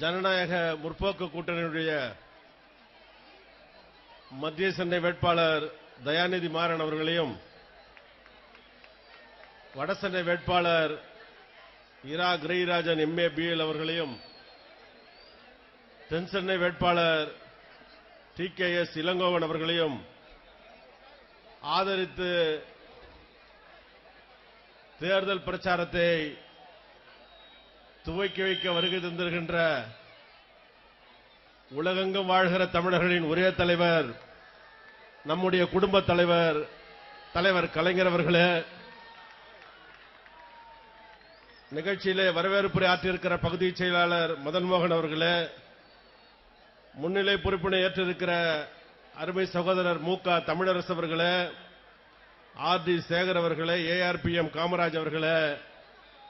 ஜனநாயக முற்போக்கு கூட்டணியுடைய மத்திய சென்னை வேட்பாளர் தயாநிதி மாறன் அவர்களையும் வடசென்னை வேட்பாளர் இரா கிரகிராஜன் எம்ஏ பிஎல் அவர்களையும் தென் சென்னை வேட்பாளர் டி கே எஸ் இளங்கோவன் அவர்களையும் ஆதரித்து தேர்தல் பிரச்சாரத்தை துவக்கி வைக்க வருகை தந்திருக்கின்ற உலகெங்கும் வாழ்கிற தமிழர்களின் ஒரே தலைவர் நம்முடைய குடும்ப தலைவர் தலைவர் கலைஞர் அவர்களே நிகழ்ச்சியிலே வரவேற்புரை ஆற்றியிருக்கிற பகுதி செயலாளர் மதன் மோகன் அவர்களே முன்னிலை பொறுப்பினை ஏற்றிருக்கிற அருமை சகோதரர் மு க தமிழரசு அவர்களே ஆர் டி சேகர் அவர்களே ஏஆர்பிஎம் காமராஜ் அவர்களே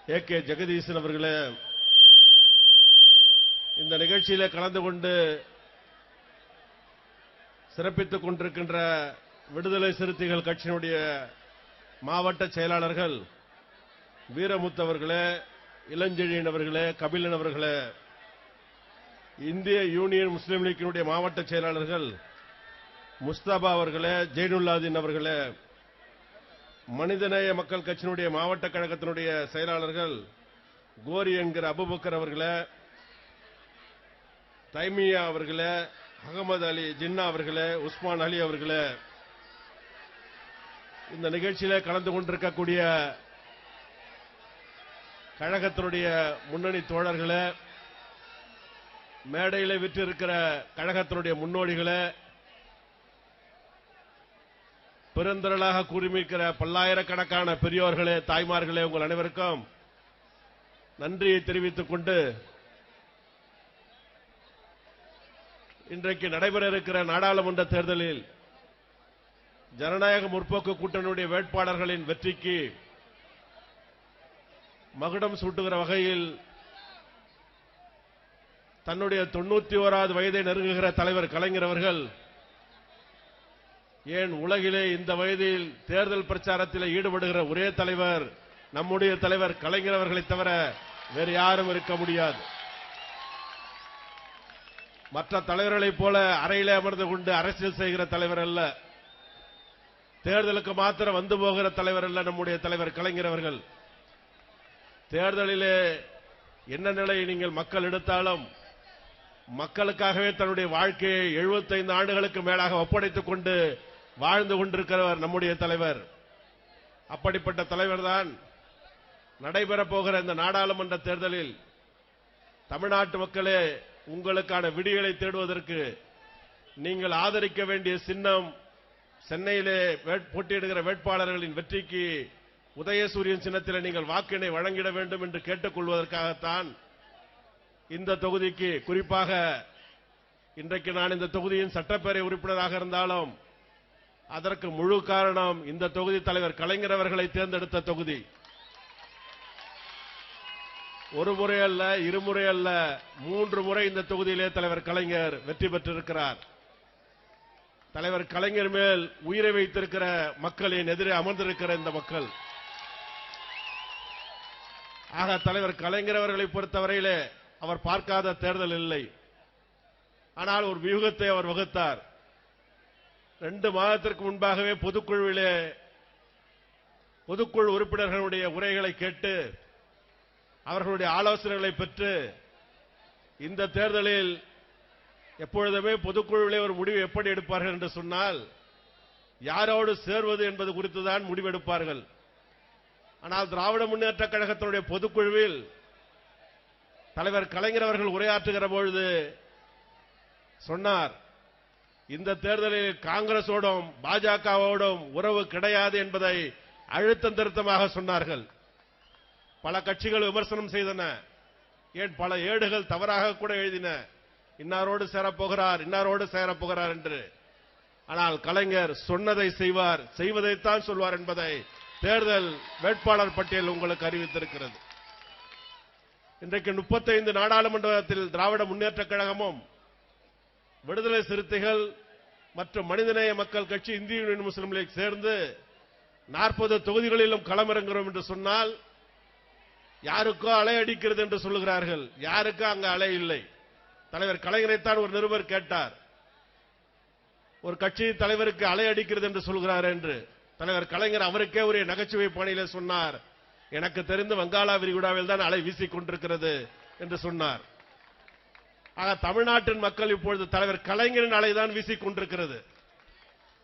ஏ கே ஜெகதீசன் அவர்களே இந்த நிகழ்ச்சியில கலந்து கொண்டு சிறப்பித்துக் கொண்டிருக்கின்ற விடுதலை சிறுத்தைகள் கட்சியினுடைய மாவட்ட செயலாளர்கள் வீரமுத்து அவர்களே இளஞ்செழியன் அவர்களே கபிலன் அவர்களே இந்திய யூனியன் முஸ்லீம் லீக்கினுடைய மாவட்ட செயலாளர்கள் முஸ்தபா அவர்களே ஜெயினுல்லாதீன் அவர்களே மனிதநேய மக்கள் கட்சியினுடைய மாவட்ட கழகத்தினுடைய செயலாளர்கள் கோரி என்கிற அபுபக்கர் அவர்களே தைமியா அவர்களே அகமது அலி ஜின்னா அவர்களே உஸ்மான் அலி அவர்களே இந்த நிகழ்ச்சியில கலந்து கொண்டிருக்கக்கூடிய கழகத்தினுடைய முன்னணி தோழர்களே மேடையில் விற்றிருக்கிற கழகத்தினுடைய முன்னோடிகளே பெருந்திரளாக கூறிமிக்கிற பல்லாயிரக்கணக்கான பெரியோர்களே தாய்மார்களே உங்கள் அனைவருக்கும் நன்றியை தெரிவித்துக் கொண்டு இன்றைக்கு நடைபெற இருக்கிற நாடாளுமன்ற தேர்தலில் ஜனநாயக முற்போக்கு கூட்டணியுடைய வேட்பாளர்களின் வெற்றிக்கு மகுடம் சூட்டுகிற வகையில் தன்னுடைய தொண்ணூத்தி ஓராவது வயதை நெருங்குகிற தலைவர் கலைஞர் அவர்கள் ஏன் உலகிலே இந்த வயதில் தேர்தல் பிரச்சாரத்தில் ஈடுபடுகிற ஒரே தலைவர் நம்முடைய தலைவர் கலைஞர் அவர்களை தவிர வேறு யாரும் இருக்க முடியாது. மற்ற தலைவர்களைப் போல அறையிலே அமர்ந்து கொண்டு அரசியல் செய்கிற தலைவர் அல்ல. தேர்தலுக்கு மாத்திரம் வந்து போகிற தலைவர் அல்ல நம்முடைய தலைவர் கலைஞர் அவர்கள். தேர்தலிலே என்ன நிலையை நீங்கள் மக்கள் எடுத்தாலும் மக்களுக்காகவே தன்னுடைய வாழ்க்கையை 75 ஆண்டுகளுக்கு மேலாக ஒப்படைத்துக் கொண்டு வாழ்ந்து கொண்டிருக்கிறவர் நம்முடைய தலைவர். அப்படிப்பட்ட தலைவர் தான் நடைபெறப் போகிற இந்த நாடாளுமன்ற தேர்தலில் தமிழ்நாட்டு மக்களே உங்களுக்கான விடியலை தேடுவதற்கு நீங்கள் ஆதரிக்க வேண்டிய சின்னம் சென்னையிலே வேட்- போட்டியிடுகிற வேட்பாளர்களின் வெற்றிக்கு உதயசூரியன் சின்னத்தில் நீங்கள் வாக்கினை வழங்கிட வேண்டும் என்று கேட்டுக்கொள்வதற்காகத்தான் இந்த தொகுதிக்கு குறிப்பாக இன்றைக்கு நான் இந்த தொகுதியின் சட்டப்பேரவை உறுப்பினராக இருந்தாலும் அதற்கு முழு காரணம் இந்த தொகுதி தலைவர் கலைஞர் அவர்களை தேர்ந்தெடுத்த தொகுதி. ஒரு முறை அல்ல இருமுறை அல்ல மூன்று முறை இந்த தொகுதியிலே தலைவர் கலைஞர் வெற்றி பெற்றிருக்கிறார். தலைவர் கலைஞர் மேல் உயிரை வைத்திருக்கிற மக்களின் எதிரே அமர்ந்திருக்கிற இந்த மக்கள். ஆக தலைவர் கலைஞர் அவர்களை பொறுத்தவரையிலே அவர் பார்க்காத தேர்தல் இல்லை. ஆனால் ஒரு வியூகத்தை அவர் வகுத்தார். ரெண்டு மாதத்திற்கு முன்பாகவே பொதுக்குழுவிலே பொதுக்குழு உறுப்பினர்களுடைய உரைகளை கேட்டு அவர்களுடைய ஆலோசனைகளை பெற்று இந்த தேர்தலில் எப்பொழுதுமே பொதுக்குழுவிலே ஒரு முடிவு எப்படி எடுப்பார்கள் என்று சொன்னால் யாரோடு சேர்வது என்பது குறித்துதான் முடிவெடுப்பார்கள். ஆனால் திராவிட முன்னேற்ற கழகத்தினுடைய பொதுக்குழுவில் தலைவர் கலைஞர் அவர்கள் உரையாற்றுகிற பொழுது சொன்னார் இந்த தேர்தலில் காங்கிரசோடும் பாஜகவோடும் உறவு கிடையாது என்பதை அழுத்தம் திருத்தமாக சொன்னார்கள். பல கட்சிகள் விமர்சனம் செய்தன. ஏன் பல ஏடுகள் தவறாக கூட எழுதின. இன்னாரோடு சேரப்போகிறார் இன்னாரோடு சேரப்போகிறார் என்று. ஆனால் கலைஞர் சொன்னதை செய்வார் செய்வதைத்தான் சொல்வார் என்பதை தேர்தல் வேட்பாளர் பட்டியல் உங்களுக்கு அறிவித்திருக்கிறது. இன்றைக்கு 35 நாடாளுமன்றத்தில் திராவிட முன்னேற்றக் கழகமும் விடுதலை சிறுத்தைகள் மற்றும் மனிதநேய மக்கள் கட்சி இந்திய யூனியன் முஸ்லீம் லீக் சேர்ந்து நாற்பது தொகுதிகளிலும் களமிறங்குகிறோம் என்று சொன்னால் யாருக்கோ அலை அடிக்கிறது என்று சொல்லுகிறார்கள். யாருக்கோ அங்கு அலை இல்லை. தலைவர் கலைஞரைத்தான் ஒரு நிருபர் கேட்டார். ஒரு கட்சி தலைவருக்கு அலை அடிக்கிறது என்று சொல்கிறார் என்று. தலைவர் கலைஞர் அவருக்கே ஒரு நகைச்சுவை பாணியில சொன்னார். எனக்கு தெரிந்து வங்காளா விரிகுடாவில் தான் அலை வீசிக் கொண்டிருக்கிறது என்று சொன்னார். ஆக தமிழ்நாட்டின் மக்கள் இப்பொழுது தலைவர் கலைஞரின் அலைதான் வீசிக் கொண்டிருக்கிறது.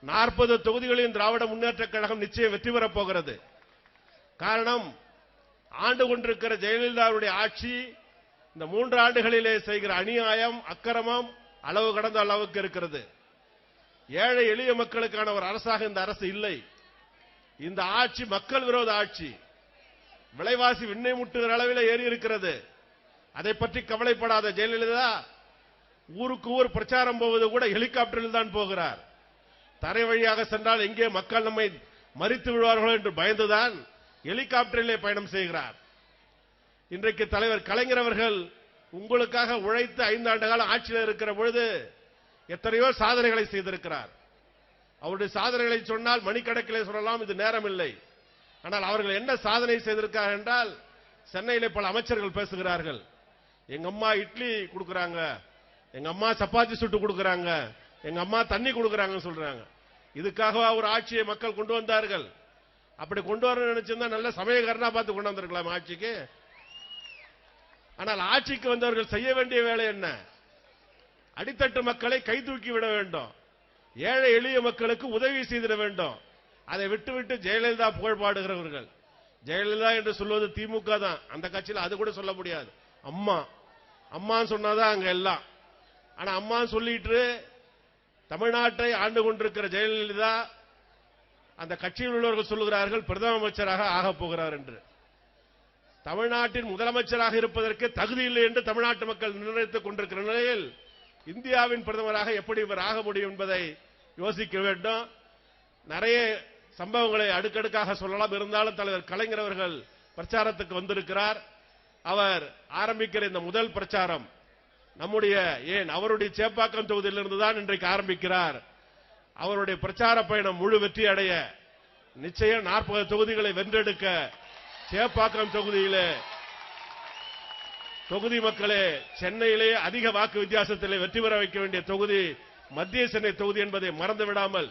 நாற்பது தொகுதிகளின் திராவிட முன்னேற்ற கழகம் நிச்சயம் வெற்றி பெறப் போகிறது. காரணம் ஆண்டு கொண்டிருக்கிற ஜெயலலிதாவுடைய ஆட்சி இந்த மூன்று ஆண்டுகளிலே செய்கிற அநியாயம் அக்கிரமம் அளவு கடந்த அளவுக்கு இருக்கிறது. ஏழை எளிய மக்களுக்கான ஒரு அரசாக இந்த அரசு இல்லை. இந்த ஆட்சி மக்கள் விரோத ஆட்சி. விலைவாசி விண்ணை முட்டுகிற அளவில் ஏறி இருக்கிறது. அதை பற்றி கவலைப்படாத ஜெயலலிதா ஊருக்கு ஊர் பிரச்சாரம் போவது கூட ஹெலிகாப்டரில் தான் போகிறார். தரை வழியாக சென்றால் எங்கே மக்கள் நம்மை மறித்து விடுவார்களோ என்று பயந்துதான் ஹெலிகாப்டரிலே பயணம் செய்கிறார். இன்றைக்கு தலைவர் கலைஞர் அவர்கள் உங்களுக்காக உழைத்து ஐந்தாண்டு காலம் ஆட்சியில் இருக்கிற பொழுது எத்தனையோ சாதனைகளை செய்திருக்கிறார். அவருடைய சாதனைகளை சொன்னால் மணிக்கணக்கிலே சொல்லலாம் இது நேரம் இல்லை ஆனால் அவர்கள் என்ன சாதனை செய்திருக்கார்கள் என்றால் சென்னையிலே பல அமைச்சர்கள் பேசுகிறார்கள். எங்க அம்மா இட்லி கொடுக்குறாங்க எங்க அம்மா சப்பாத்தி சுட்டு கொடுக்குறாங்க எங்க அம்மா தண்ணி கொடுக்குறாங்கன்னு சொல்றாங்க. இதுக்காகவா ஒரு ஆட்சியை மக்கள் கொண்டு வந்தார்கள்? அப்படி கொண்டு வரணும்னு நினைச்சிருந்தா நல்ல சமயக்காரனா பார்த்து கொண்டு வந்திருக்கலாம் ஆட்சிக்கு. ஆனால் ஆட்சிக்கு வந்தவர்கள் செய்ய வேண்டிய வேலை என்ன? அடித்தட்டு மக்களை கை தூக்கி விட வேண்டும். ஏழை எளிய மக்களுக்கு உதவி செய்திட வேண்டும். அதை விட்டுவிட்டு ஜெயலலிதா புகழ் பாடுகிறவர்கள். ஜெயலலிதா என்று சொல்வது திமுக தான். அந்த கட்சியில் அது கூட சொல்ல முடியாது. அம்மா. அம்மான்னு சொன்னாதான் அங்க எல்லாம். ஆனா அம்மான்னு சொல்லிட்டு தமிழ்நாட்டை ஆண்டு கொண்டிருக்கிற ஜெயலலிதா அந்த கட்சியில் உள்ளவர்கள் சொல்லுகிறார்கள் பிரதம அமைச்சராக ஆகப் போகிறார் என்று. தமிழ்நாட்டின் முதலமைச்சராக இருப்பதற்கு தகுதி இல்லை என்று தமிழ்நாட்டு மக்கள் நிர்ணயித்துக் கொண்டிருக்கிற நிலையில் இந்தியாவின் பிரதமராக எப்படி இவர் ஆக முடியும் என்பதை யோசிக்க வேண்டும். நிறைய சம்பவங்களை அடுக்கடுக்காக சொல்லலாம். இருந்தாலும் தலைவர் கலைஞர் அவர்கள் பிரச்சாரத்துக்கு வந்திருக்கிறார். அவர் ஆரம்பிக்கிற இந்த முதல் பிரச்சாரம் நம்முடைய ஏன் அவருடைய சேப்பாக்கம் தொகுதியிலிருந்து தான் இன்றைக்கு ஆரம்பிக்கிறார். அவருடைய பிரச்சார பயணம் முழு வெற்றி அடைய நிச்சயம் நாற்பது தொகுதிகளை வென்றெடுக்க சேப்பாக்கம் தொகுதியிலே தொகுதி மக்களே சென்னையிலே அதிக வாக்கு வித்தியாசத்திலே வெற்றி பெற வைக்க வேண்டிய தொகுதி மத்திய சென்னை தொகுதி என்பதை மறந்து விடாமல்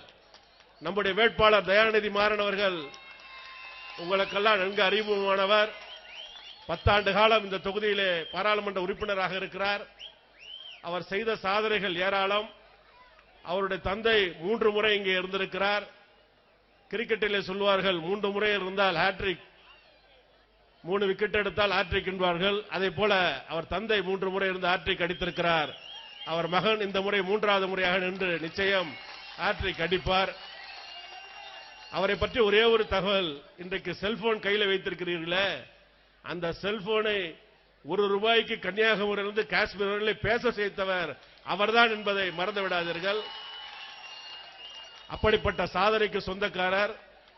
நம்முடைய வேட்பாளர் தயாநிதி மாறன் அவர்கள் உங்களுக்கெல்லாம் நன்கு அறிமுகமானவர். பத்தாண்டு காலம் இந்த தொகுதியிலே பாராளுமன்ற உறுப்பினராக இருக்கிறார். அவர் செய்த சாதனைகள் ஏராளம். அவருடைய தந்தை மூன்று முறை இங்கே இருந்திருக்கிறார். கிரிக்கெட்டிலே சொல்வார்கள் மூன்று முறை இருந்தால் ஹாட்ரிக் மூணு விக்கெட் எடுத்தால் ஹாட்ரிக் என்பார்கள். அதே போல அவர் தந்தை மூன்று முறை இருந்து ஹாட்ரிக் அடித்திருக்கிறார். அவர் மகன் இந்த முறை மூன்றாவது முறையாக நின்று நிச்சயம் ஹாட்ரிக் அடிப்பார். அவரை பற்றி ஒரே ஒரு தகவல் இன்றைக்கு செல்போன் கையில் வைத்திருக்கிறீர்களே. அந்த செல்போனை ஒரு ரூபாய்க்கு கன்னியாகுமரியிலிருந்து காஷ்மீர் பேச செய்தவர் அவர்தான் என்பதை மறந்து விடாதீர்கள். அப்படிப்பட்ட சாதனைக்கு சொந்தக்காரர்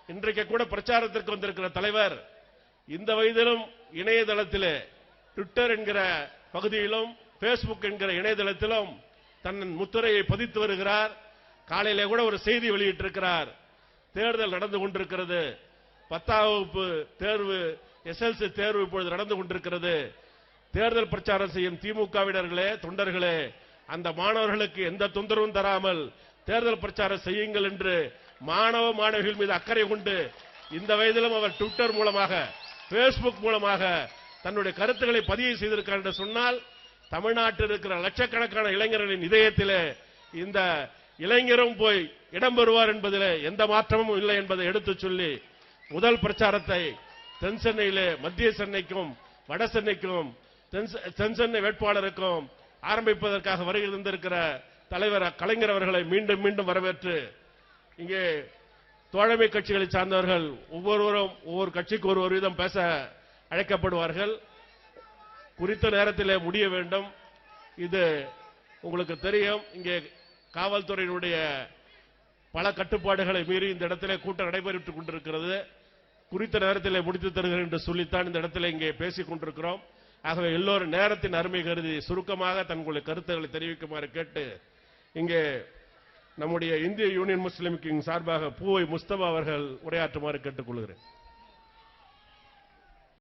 இன்றைக்கு கூட பிரச்சாரத்திற்கு வந்திருக்கிற தலைவர் இந்த வயதிலும் இணையதளத்திலே ட்விட்டர் என்கிற பகுதியிலும் பேஸ்புக் என்கிற இணையதளத்திலும் தன் முத்திரையை பதித்து வருகிறார். காலையிலே கூட ஒரு செய்தி வெளியிட்டிருக்கிறார். தேர்தல் நடந்து கொண்டிருக்கிறது. பத்தாம் வகுப்பு தேர்வு எஸ்எல்சி தேர்வு இப்பொழுது நடந்து கொண்டிருக்கிறது. தேர்தல் பிரச்சாரம் செய்யும் திமுகவினர்களே தொண்டர்களே அந்த மாணவர்களுக்கு எந்த தொந்தரவும் தராமல் தேர்தல் பிரச்சாரம் செய்யுங்கள் என்று மாணவ மாணவிகள் மீது அக்கறை கொண்டு இந்த வயதிலும் அவர் ட்விட்டர் மூலமாக பேஸ்புக் மூலமாக தன்னுடைய கருத்துக்களை பதிவு செய்திருக்கார் என்று சொன்னால் தமிழ்நாட்டில் இருக்கிற லட்சக்கணக்கான இளைஞர்களின் இதயத்திலே இந்த இளைஞரும் போய் இடம்பெறுவார் என்பதிலே எந்த மாற்றமும் இல்லை என்பதை எடுத்துச் சொல்லி முதல் பிரச்சாரத்தை தென் சென்னையிலே மத்திய சென்னைக்கும் வட சென்னைக்கும் தென் தென் சென்னை வேட்பாளருக்கும் ஆரம்பிப்பதற்காக வருகை இருந்திருக்கிற தலைவர் கலைஞர் அவர்களை மீண்டும் மீண்டும் வரவேற்று இங்கே தோழமை கட்சிகளை சார்ந்தவர்கள் ஒவ்வொருவரும் ஒவ்வொரு கட்சிக்கு ஒரு ஒரு விதம் பேச அழைக்கப்படுவார்கள். குறித்த நேரத்திலே முடிய வேண்டும். இது உங்களுக்கு தெரியும். இங்கே காவல்துறையினுடைய பல கட்டுப்பாடுகளை மீறி இந்த இடத்திலே கூட்டம் நடைபெற்றுக் கொண்டிருக்கிறது. குறித்த நேரத்தில் முடித்து தருகிறேன் என்று சொல்லித்தான் இந்த இடத்துல இங்கே பேசிக் கொண்டிருக்கிறோம். ஆகவே எல்லோரும் நேரத்தின் அருமை கருதி சுருக்கமாக தங்களுடைய கருத்துக்களை தெரிவிக்குமாறு கேட்டு இங்கே நம்முடைய இந்திய யூனியன் முஸ்லிம் கிங் சார்பாக பூவை முஸ்தபா அவர்கள் உரையாற்றுமாறு கேட்டுக்கொள்கிறேன்.